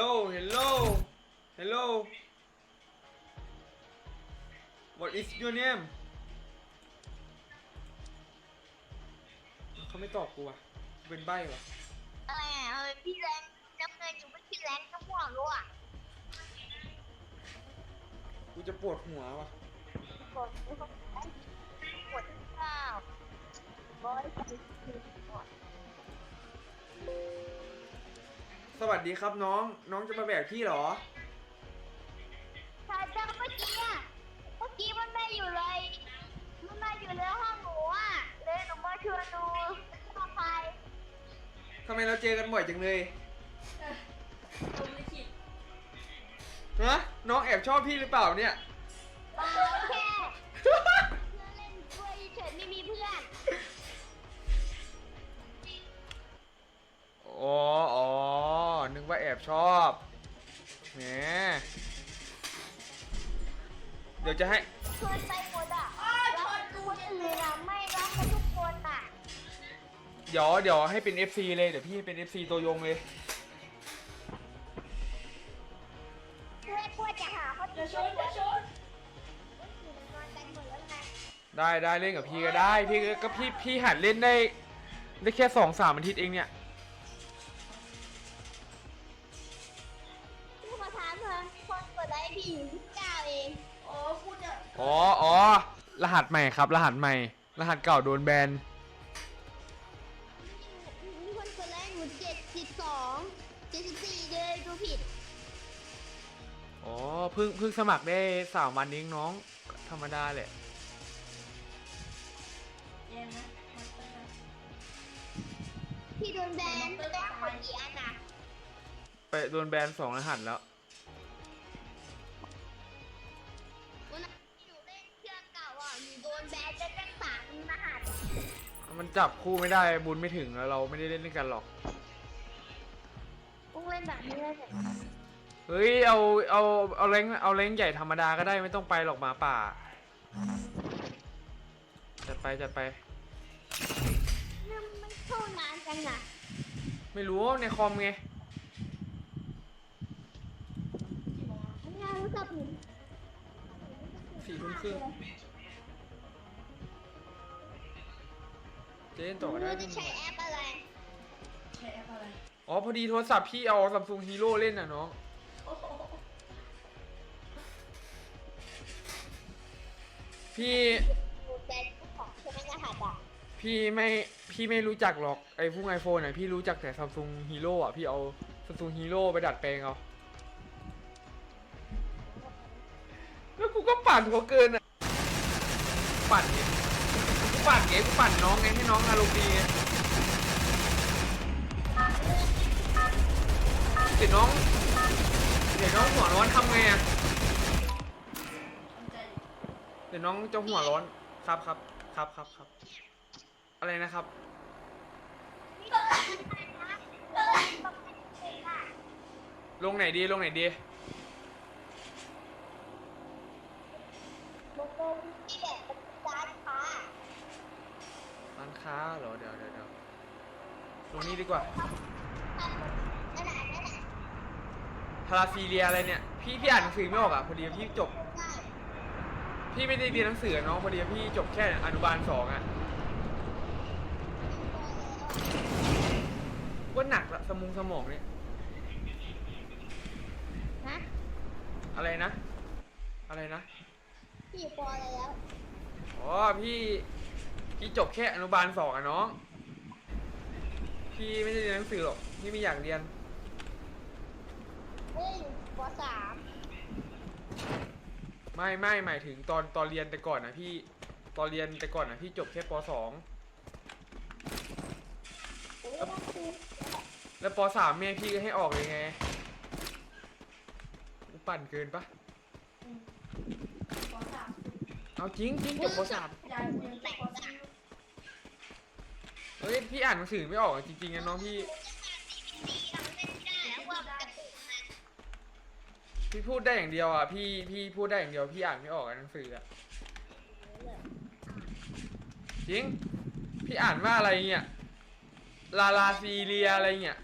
hello hello hello what is your name เขาไม่ตอบกูว่ะกูเป็นใบ้ว่ะอะไรอะเออพี่แรงน้ำเงินอยู่ไม่พี่แรงก็ม่วงรู้อะกูจะปวดหัวว่ะกดกดข้าวบอยคือคือ สวัสดีครับน้อง น้องจะมาแบกพี่เหรอถ้าเจ้าเมื่อกี้อะเมื่อกี้มันไม่อยู่เลย มันมาอยู่ในห้องหนูอะ เลยหนูมาชวนดูข้าไฟทำไมเราเจอกันบ่อยจังเลยผมลิขิตฮะน้องแอบชอบพี่หรือเปล่าเนี่ยเออแค่เพื่อนเล่นด้วยเฉยไม่มีเพื่อน อ๋อ อ๋อนึกว่าแอบชอบแหมเดี๋ยวจะให้ชวนไปหมดอะแล้วคนอื่นอะไม่รักกันทุกคนอะเดี๋ยวเดี๋ยวให้เป็น FC เลยเดี๋ยวพี่เป็น FC ตัวยงเลยเพื่อนเพื่อนจะหาเขาอย่าชนอย่าชนนอนกันหมดแล้วไงได้ได้เล่นกับพี่ก็ได้ พี่ก็ก็พี่พี่หัดเล่นได้ได้แค่สองสามอาทิตย์เองเนี่ย กดไลค์พี่อยู่ที่เก้าเองอ๋อพูดจะอ๋ออ๋อรหัสใหม่ครับ รหัสใหม่ รหัสเก่าโดนแบน มีคนกดไลค์หนูเจ็ดสิบสองเจ็ดสิบสี่เลยดูผิดอ๋อ เพิ่งเพิ่งสมัครได้สามวันเองน้อง ธรรมดาแหละ แย่นะมาเตอร์พี่โดนแบนแบนคนกี่อันอะไปโดนแบนสองรหัสแล้ว มันจับคู่ไม่ได้บุญไม่ถึงแล้วเราไม่ได้เล่นด้วยกันหรอกต้องเล่นแบบนี้เลยเนี่ยเฮ้ยเอาเอาเอาเล้งเอาเล้งใหญ่ธรรมดาก็ได้ไม่ต้องไปหรอกหมาป่าจัดไปจัดไปนี่มันเข้านานจังอะไม่รู้ในคอมไงกี่โมงอะไม่เอารู้จักหนูสี่ทุ่มครึ่ง จะเล่นต่อก็หนูได้จะใช้แอปอะไร ใช้แอปอะไร อ๋อพอดีโทรศัพท์พี่เอาซัมซุงฮีโร่เล่นน่ะน้องโอ้โหพี่หนูแบนของใช่ไหมรหัสอะพี่ไม่พี่ไม่รู้จักหรอกไอ้พวกไอโฟนอะพี่รู้จักแต่ซัมซุงฮีโร่อะพี่เอาซัมซุงฮีโร่ไปดัดแปลงเอาแล้วกูก็ปั่นเขาเกินอะปั่นไงกู ปั่นไงกูปั่นน้องไงให้น้องอารมณ์ดีไงเดี๋ยวน้อง เดี๋ยวน้องหัวร้อนทำไงอะเดี๋ยวน้องจะหัวร้อนครับครับครับครับครับ อะไรนะครับ ลงไหนดีลงไหนดีลงลงที่แบบเป็นร้านค้า ร้านค้าเหรอเดี๋ยวเดี๋ยวเดี๋ยวลงนี้ดีกว่าทำนั่นแหละนั่นแหละพาราซีเรียอะไรเนี่ย พี่พี่อ่านหนังสือไม่ออกอะพอดีพี่จบได้พี่ไม่ได้เรียนหนังสืออะน้องพอดีพี่จบแค่อนุบาลสองอะว่าหนักละสมองสมองเนี่ยฮะอะไรนะ อะไรนะ พี่ปออะไรแล้ว อ๋อพี่ พี่จบแค่อนุบาลสองอะน้อง พี่ไม่ได้เรียนหนังสือหรอก พี่ไม่อยากเรียน เฮ้ยปสามไม่ไม่หมายถึงตอนตอนเรียนแต่ก่อนนะพี่ ตอนเรียนแต่ก่อนนะพี่จบแค่ปสอง โอ้ยน่าคือแล้วปสามแม่พี่ก็ให้ออกเลยไงกูปั่นเกินปะอืมขอสามเอาจริงจริงจบปสามยายกูยังจบปสี่อยู่ เฮ้ยพี่อ่านหนังสือไม่ออกอะจริงๆนะน้องพี่ดีเราเล่นไม่ได้แล้วว่ากระตุกมันพี่พูดได้อย่างเดียวอะพี่พี่พูดได้อย่างเดียวพี่อ่านไม่ออกอะหนังสืออะจริง พี่อ่านว่าอะไรเงี้ยลาลาซีเรียอะไรเงี้ย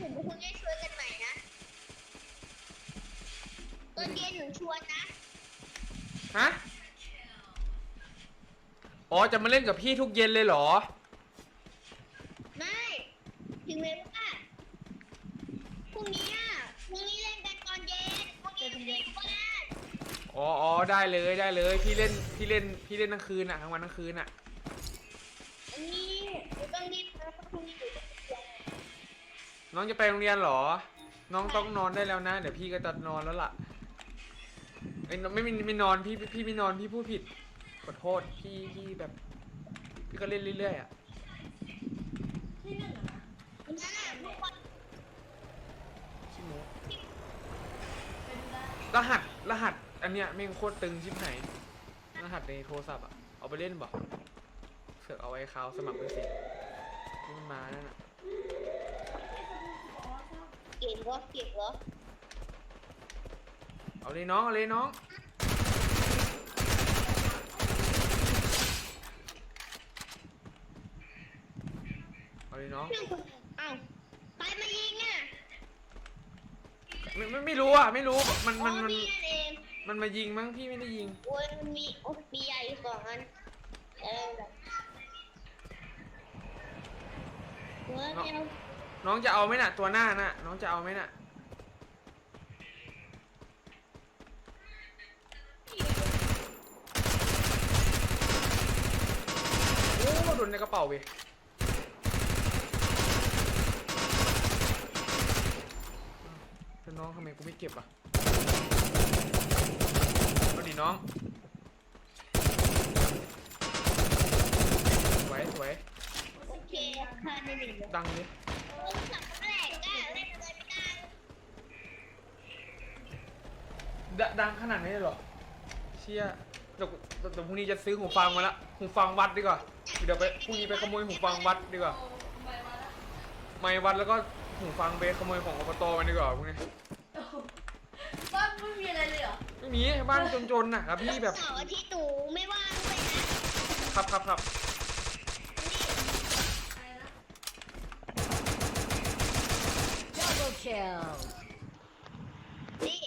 ผมคงได้ชวนกันใหม่นะตอนเย็นหนูชวนนะฮะ อ๋อจะมาเล่นกับพี่ทุกเย็นเลยเหรอ ไม่ถึงเวลาพรุ่งนี้อะพรุ่งนี้เล่นกันตอนเย็นพรุ่งนี้หนูมีบ้านอ๋ออ๋อได้เลยได้เลย พี่เล่นพี่เล่นพี่เล่นทั้งคืนอะทั้งวันทั้งคืนอะ อันนี้หนูต้องรีบนะเพราะพรุ่งนี้หนูต้องเรียนน้องจะไปโรงเรียนเหรอ น้องต้องนอนได้แล้วนะ เดี๋ยวพี่ก็จะนอนแล้วล่ะเอ้ยไม่ไม่ไม่นอนพี่พี่ไม่นอนพี่พูดผิด ขอโทษพี่พี่แบบ พี่ก็เล่นเรื่อยๆอะที่หนึ่งอะนะวันนั้นอะทุกคนชิโมเป็นได้รหัสรหัส อันเนี้ยแม่งโคตรตึงชิบหายรหัสในโทรศัพท์อะเอาไปเล่นบ่เสือกเอาไว้เขาสมัครด้วยสินี่มันมานั่นอะอ๋อใช่เก่งวะเก่งวะเอาเลยน้องเอาเลยน้อง เอาเลยน้องเพื่อนคนเอ้าใครมายิงอะไม่ไม่ไม่รู้อะไม่รู้มันอ๋อมันมันพี่นั่นเองมันมายิงมั้งพี่ไม่ได้ยิง โอ้ยมันมีโอ้มีใหญ่สองอันเออแบบเว้ยไม่เอาน้องจะเอาไหมน่ะ ตัวหน้าน่ะ น้องจะเอาไหมน่ะ โอ้โดนในกระเป๋าเว้ยแล้วน้องทำไม กูไม่เก็บอะเอาดิน้อง สวยสวยโอเคค่ะในหนึ่งเลยดังเลยโอ้ยสับแปลกอะเล่นอะไรไม่ได้ดดังขนาดนี้เลยเหรอ เชี่ยเดี๋ยวเดี๋ยวพรุ่งนี้จะซื้อหูฟังมาละ หูฟังวัดดีกว่า เดี๋ยวไปพรุ่งนี้ไปขโมยหูฟังวัดดีกว่าโอ้ไปมาแล้วไม่วัดแล้วก็หูฟังไปขโมยของอบตมาดีกว่าพวกนี้โอ้โหบ้าน ไม่มีอะไรเลยเหรอไม่มีบ้านจนๆน่ะครับพี่แบบเสาร์อาทิตย์หนูไม่ว่างเลยนะครับครับครับอะไรนะ Double kill. นี่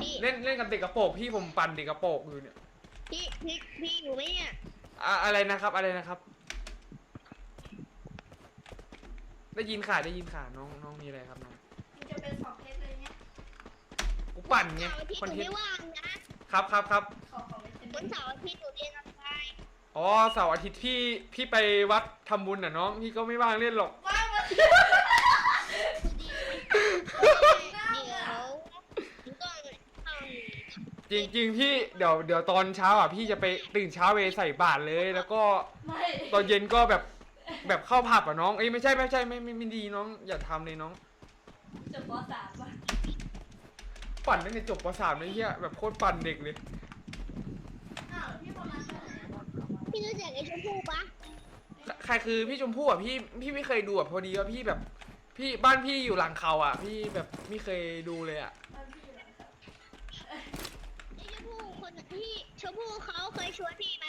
พี่เล่นเล่นกับเด็กกระโปรงพี่ผมปั่นเด็กกระโปรงอยู่เนี่ยพี่พี่พี่อยู่ไหมเนี่ยอะอะไรนะครับอะไรนะครับ ได้ยินค่ะได้ยินค่ะน้องน้องมีอะไรครับน้อง มันจะเป็นสองเพชรเลยเนี่ย กู ปั่นไงเสาร์อาทิตย์คอนหนูเทนไม่ต์ว่างนะครับครับครับขอขอเป็นเป็นวันเสาร์อาทิตย์หนูเรียนออนไลน์อ๋อเสาร์อาทิตย์พี่พี่ไปวัดทำบุญน่ะน้องพี่ก็ไม่ว่างเล่นหรอก ว่างมาเดี๋ยวหนูต้องเข้าจริงจริงๆพี่เดี๋ยวเดี๋ยวตอนเช้าอะพี่จะไปตื่นเช้าไปใส่บาตรเลย แล้วก็ไม่ตอนเย็นก็แบบแบบเข้าผับอะน้องเอ้ยไม่ใช่ไม่ใช่ไม่ไม่ไม่ดีน้องอย่าทำเลยน้องจบปสามป่ะ ปั่นตั้งแต่จบปสามเลยเฮียแบบโคตรปั่นเด็กเลยอ้าวพี่ประมาณเท่าไหร่อะพี่รู้จักไอ้ชมพู่ปะใครคือพี่ชมพู่อะพี่พี่ไม่เคยดูอะพอดีว่าพี่แบบ พี่บ้านพี่อยู่หลังเขาอะ พี่แบบไม่เคยดูเลยอะบ้านพี่เหรอครับไอ้ชมพู่คนที่ชมพู่เขาเคยชวนพี่ไหม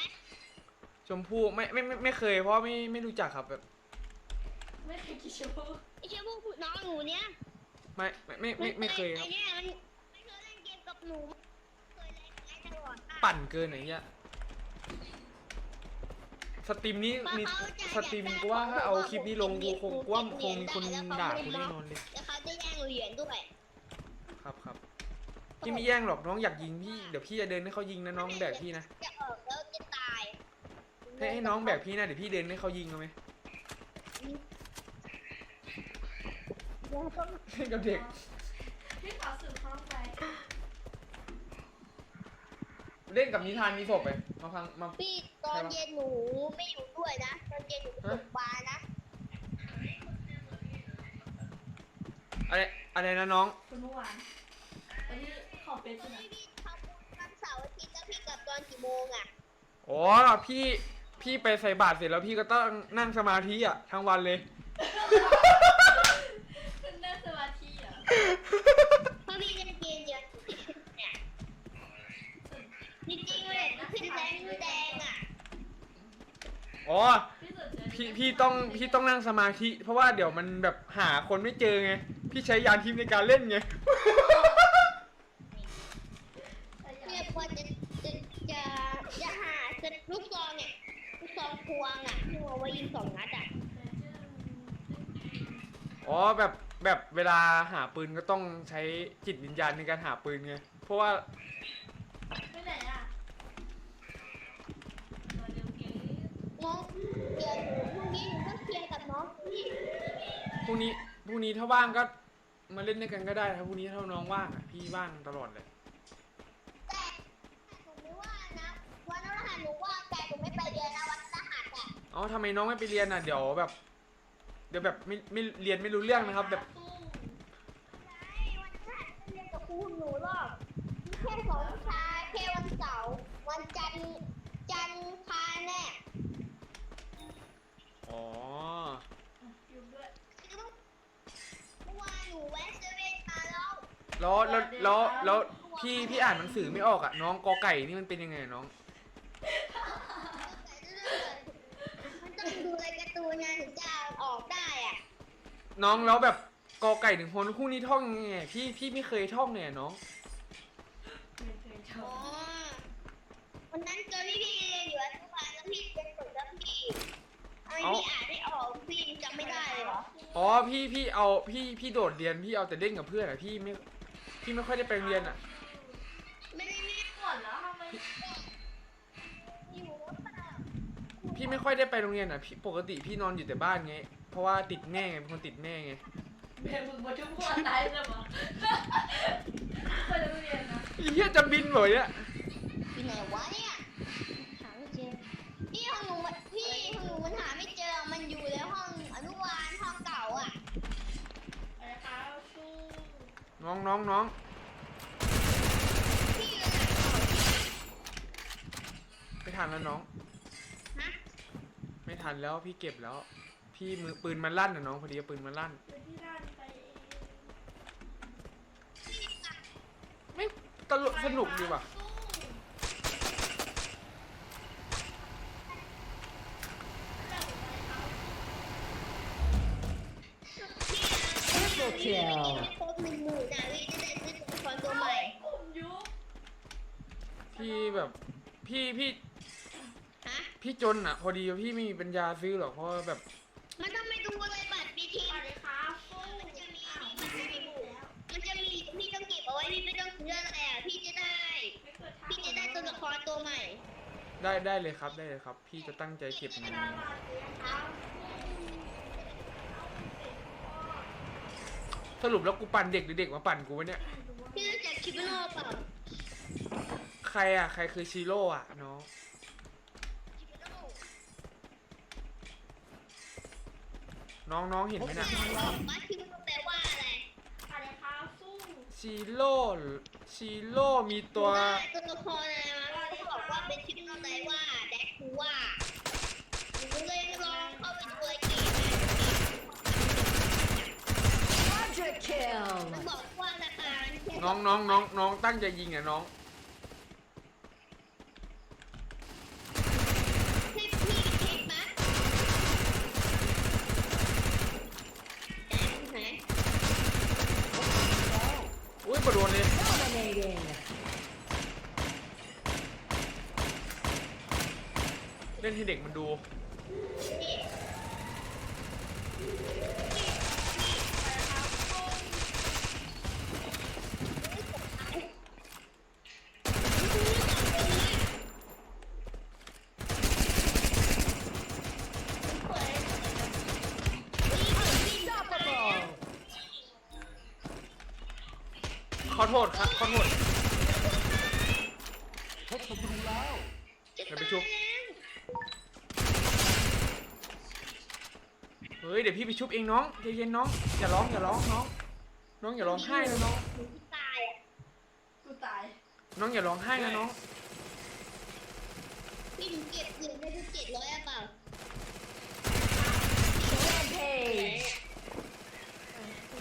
ชมพู่ไม่ไม่ไม่ไม่เคยเพราะไม่ไม่รู้จักครับแบบไม่เคยกินชูไอ้ชมพู่น้องหนูเนี้ยไม่ไม่ไม่ไม่ไม่เคยคไอ้รับ เนี่ยมัน หนูเคยเล่นไอ้ตลอดอะปั่นเกินไหนเงี้ยสตรีมนี้มีสตรีมกูว่าถ้าเอาคลิปนี้ลงกูคงกูว่าคงมีคนด่ากูแน่นอนเลยแล้วเขาจะแย่งเหรียญด้วยครับครับพี่ไม่แย่งหรอกน้องอยากยิงพี่เดี๋ยวพี่จะเดินให้เขายิงนะน้องแบกพี่นะจะออกแล้วจะตายให้ให้น้องแบกพี่นะเดี๋ยวพี่เดินให้เขายิงเอาไหมเดี๋ยวต้องเล่นกับเด็กพี่ขอสืบข้องไป เล่นกับนิทานมีศพไปมาฟังมา พี่ตอนเย็นหนูไม่อยู่ด้วยนะ ตอนเย็นหนูตกปลานะ อะไรอะไรนะน้อง คุณเมื่อวานตอนนี้ขอเป็นใช่ไหมพี่พี่ทำบุญวันเสาร์อาทิตย์แล้วพี่กลับตอนกี่โมงอะอ๋อพี่พี่ไปใส่บาตรเสร็จแล้วพี่ก็ต้องนั่งสมาธิอะทั้งวันเลย คุณนั่งสมาธิเหรอ เพราะพี่เล่นเกมเยอะเนี่ย จริงๆเลยขึ้นแรงแดงอะอ๋อพี่สนใจพี่พี่ต้องพี่ต้องนั่งสมาธิ เพราะว่าเดี๋ยวมันแบบหาคนไม่เจอไง พี่ใช้ยานทิพย์ในการเล่นไง เนี่ยพอจะจะจะจะหาจะลูกซองเนี่ยลูกซองพวงอะที่เอาไว้ยิงสองนัดอะอ๋อแบบแบบเวลาหาปืนก็ต้องใช้จิตวิญญาณในการหาปืนไง เพราะว่า ไปไหนอะมาเร็วเก๋ น้องเดี๋ยวหนูพรุ่งนี้หนูต้องเคลียร์กับน้องพี่ พรุ่งนี้พรุ่ง นี้ถ้าว่างก็มาเล่นด้วยกันก็ได้ครับพรุ่งนี้ถ้าน้องว่างอะพี่ว่างตลอดเลย แต่หนูไม่ว่านะวันพฤหัสหนูว่างแต่หนูไม่ไปเรียนนะวันพฤหัสอะเอ๋อทำไมน้องไม่ไปเรียนอะเดี๋ยวแบบ เดี๋ยวแบบไม่ไม่เรียนไม่รู้เรื่องนะครับ แบบสู้ไอ้วันพฤหัสไม่เรียนกับครูหนูหรอกมีแค่สองวิชาแค่วันเสาร์วันจันทร์จันทร์คารแน่อ๋อ อยู่ด้วย เมื่อวานหนูแวะเซเว่นมาแล้ว แล้วแล้วแล้วแล้วพี่พี่อ่านหนังสือไม่ออกอะน้องกอไก่นี่มันเป็นยังไงน้อง มันต้องดูอะไรการ์ตูนนะถึงจะเอาออกได้อะน้องแล้วแบบกอไก่ถึงพลคู่นี้ท่องยังไงพี่พี่ไม่เคยท่องเนี่ยน้องไม่เคยชอ๋ออบวันนั้นเจอพี่พี่เรียนอยู่อนุบาลแล้วพี่เป็นฝึกแล้วพี่ทำไมพี่อ่านไม่ออกพี่จำไม่ได้เลยเหรออ๋อพี่พี่เอาพี่พี่โดดเรียนพี่เอาแต่เล่นกับเพื่อนอะพี่ไม่ พี่ไม่ค่อยได้ไปโรงเรียนอะ ไม่ได้ไม่ก่อนแล้วทำไมอยู่ว่าเปล่าพี่ไม่ค่อยได้ไปโรงเรียนอะพี่ปกติพี่นอนอยู่แต่บ้านไง เพราะว่าติดแม่ไงเป็นคนติดแม่ไง เบลมึงมาทุกคนตายเลยมั้งไปโรงเรียนนะอีเหี้ยจะบินเหรอเนี่ยที่ไหนวะเนี่ยหาไม่เจอพี่ของหนูมันพี่ของหนูมันหาไม่เจอมันอยู่ในห้องอนุบาลห้องเก่าอะ ไปนะคะสู้ น้องน้องน้องพี่เลยนะไม่ทันแล้วน้องฮะไม่ทันแล้วพี่เก็บแล้ว พี่มือปืนมันลั่นอะน้องพอดีปืนมันลั่นเป็นที่ด้านไปเองไม่ตลกสนุกดีว่ะพี่นะไม่ครบหนึ่งหมื่นนะพี่จะได้ซื้อตัวละครตัวใหม่ กลุ่มยุค พี่แบบพี่พี่ฮะพี่จนอะ พอดีพี่ไม่มีปัญญาซื้อหรอกเพราะว่าแบบ มันต้องไม่ดูอะไรบัตรบีทีสวัสดีครับสู้มันจะมีอ้าวมันไม่จะมีรู้แล้วมันจะมีพี่ต้องเก็บเอาไว้พี่ไม่ต้องซื้ออะไรอะพี่จะได้ไม่เคยทำพี่จะได้ตัวละครตัวใหม่ได้ได้เลยครับได้เลยครับ พี่จะตั้งใจเก็บเงินสวัสดีครับสรุปแล้วกูปั่นเด็กหรือเด็กมาปั่นกูวะเนี่ย พี่รู้จักคิปโน่เปล่า ใครอะ ใครคือชิโร่อะน้องคิปโน่น้องน้องเห็นไหมน่ะบอกว่าคิปโน่แปลว่าอะไรสวัสดีครับสู้ชิโร่หรือชิโร่มีตัวได้ตัวละครอะไรมาเขาบอกว่าเป็นคิปโน่แปลว่าแดกคูว่าหนูเลยลองเข้าไปดูไอเกม Quadra มัน kill. บอกว่าราคามันแค่น้องน้องน้องน้องตั้งใจยิงอะน้อง ให้พี่เช็คปะไหน อุ้ยประโดนเลย Dominating. เล่นให้เดู ขอโทษครับ ขอโทษ จะ เดี๋ยวไป ตาย ชุบ แล้ว เฮ้ยเดี๋ยว พี่ไปชุบเองน้องใจเย็นน้องอย่าร้องอย่าร้องน้อง น้องอย่าร้องไห้นะน้อง หนูตายอะกูตาย น้องอย่าร้องไห้นะน้อง พี่หนูเก็บเงินได้ดูเจ็ดร้อยอะเปล่า Rampage.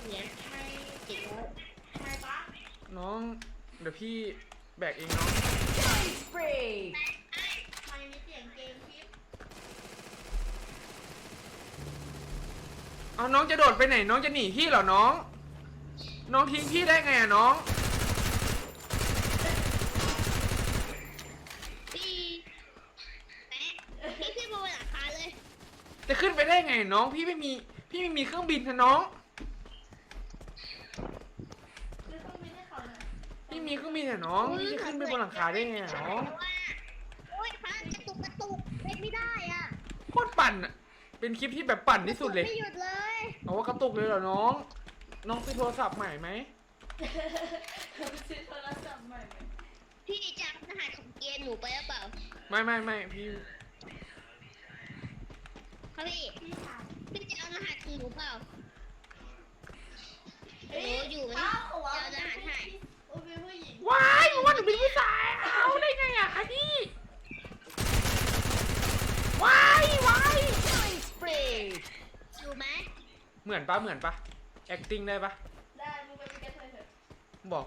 เนี่ยให้เจ็ดร้อยทำไมปะน้อง เดี๋ยวพี่แบกเองน้อง Killing spree. ทำไมมีเสียงเกมคลิป เอาน้องจะโดดไปไหนน้องจะหนีพี่เหรอน้อง น้องทิ้งพี่ได้ไงอะน้องพี่แม่พี่ขึ้นบนหลังคาเลยจะขึ้นไปได้ไงน้องพี่ไม่มีพี่ไม่มีเครื่องบินนะน้อง คือต้องมีให้เขาเลยพี่มีเครื่องบินแต่น้องพี่จะขึ้นไปบนหลังคาได้ไงอะน้อง โอ้ยพังกระตุกกระตุกเล่นไม่ได้อะโคตรปั่นอะเป็นคลิปที่แบบปั่นที่สุดเลย ไม่หยุดเลย เอาว่ากระตุกเลยเหรอน้อง น้องซื้อโทรศัพท์ใหม่ไหมซื้อโทรศัพท์ใหม่ไหมพี่จำรหัสของเกมหนูไปหรือเปล่าไม่ไม่ไม่พี่ครับพี่พี่ถามพี่จะเอารหัสของหนูเปล่าเฮ้ยโอ้อยู่ไหมเอ้าเขาว่าเดี๋ยวจะหาให้โอ้เป็นผู้หญิงว้ายว่าหนูเป็นผู้ชายเอาได้ไงอะคะพี่ว้ายว้าย Killing spree. อยู่ไหม เหมือนปะเหมือนปะ acting ได้ปะได้ มึงไปเป็นกระเทยเถอะบอก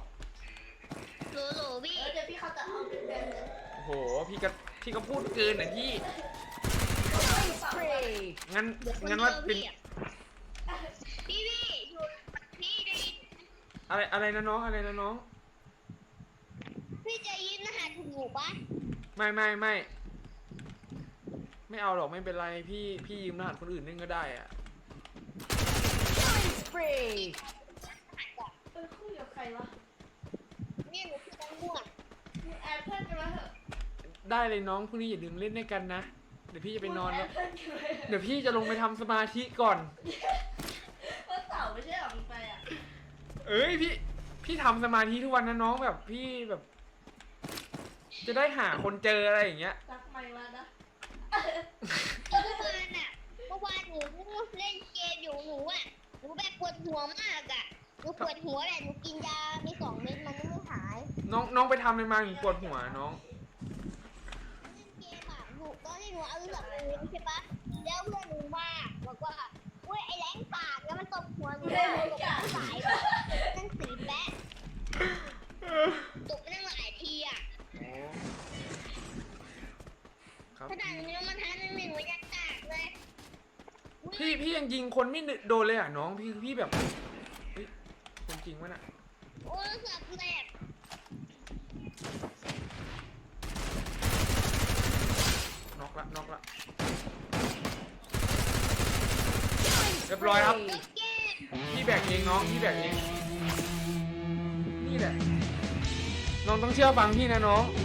โหลโหลพี่เออเดี๋ยวพี่เขาจะเอาเป็นแบบนี้โอ้โหพี่ก็พี่ก็พูดเกินนะพี่ Killing spree. งั้นเดี๋ยวคนงั้นเดีว่ายวเป็นพี่อะพี่พี่อยู่พี่ได้ยินอะไรอะไรนะน้องอะไรนะน้อง พี่จะยินรหัสของหนูปะไม่ไม่ไม่ไม่เอาหรอกไม่เป็นไรพี่พี่ยืมรหัสคนอื่นเล่นก็ได้อะ Killing spree. รหัสก่อนเออคุยกับใครวะนี่หนูคือตังม่วงมึงแอบเพื่อนกันมาเถอะได้เลยน้องพรุ่งนี้อย่าลืมเล่นด้วยกันนะ เดี๋ยวพี่จะไปนอนมึงแล้วแอบเพื่อนกันมาเถอะเดี๋ยวพี่จะลงไปทำสมาธิก่อน วันเสาร์ไม่ใช่เหรอมึงไปอะเอ้ยพี่ พี่ทำสมาธิทุกวันนะน้องแบบพี่แบบ จะได้หาคนเจออะไรอย่างเงี้ย รักไม่มานะเมื่อวานอะเมื่อวานหนูเล่นเกมอยู่หนูอะห นูแบบปวดหัวมากอะหนูปวดหัวแหละหนูกินยาไปสองเม็ดมันยังไม่หายน้องน้องไปทำอะไรมาถึงปวดหัวน้อง เล่นเกมอะหนูตอนที่หนูเอาลูกแบบมือใช่ปะแล้วเพื่อนหนูมาบอกว่าเว้ยไอ้แรงปากแล้วมันตบหัวหนูเลยหนูตบสายนั่งสีแปะตบไปนั่งหลายทีอะครับขนาดนี้มันทันหนึ่งหนูยังกากเลย พี่พี่ยังยิงคนไม่โดนเลยอะน้องพี่พี่แบบเฮ้ยคนจริงวะน่ะโอ้ยสับแหลกน็อกละน็อกละ Killing เรียบร้อยครับ spree. ลูกเกมพี่แบกเองน้องพี่แบกเองนี่แหละน้องต้องเชื่อฟังพี่นะน้องเ